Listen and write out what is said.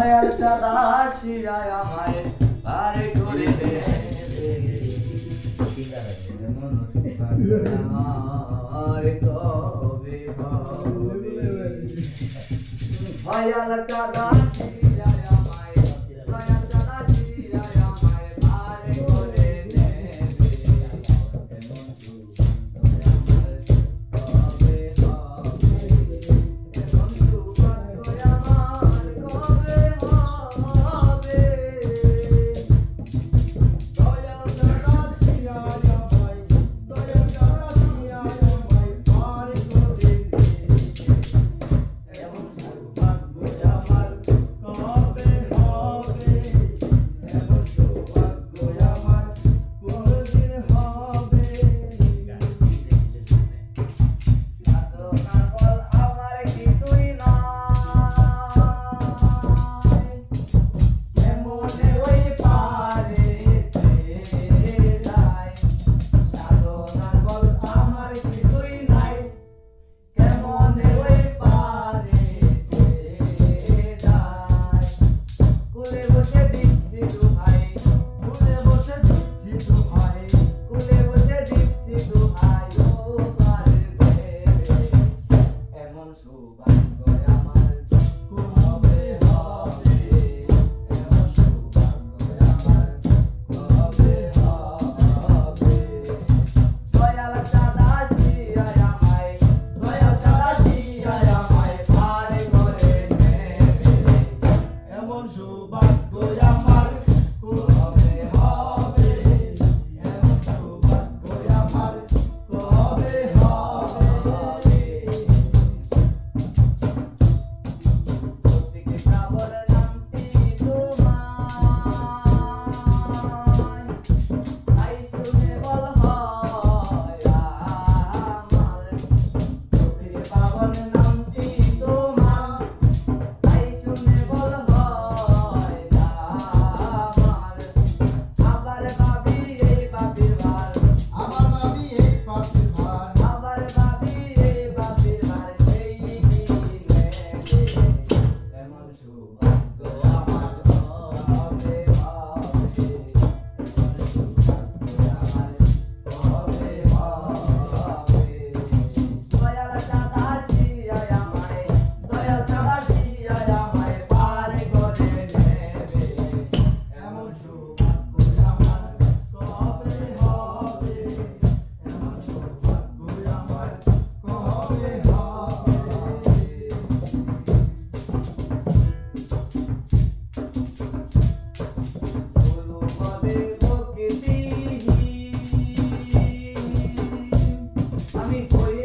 দয়াল চাঁদা শিরায় আমায় পারে করে দে আমার কবে ভয়াল চাঁদা to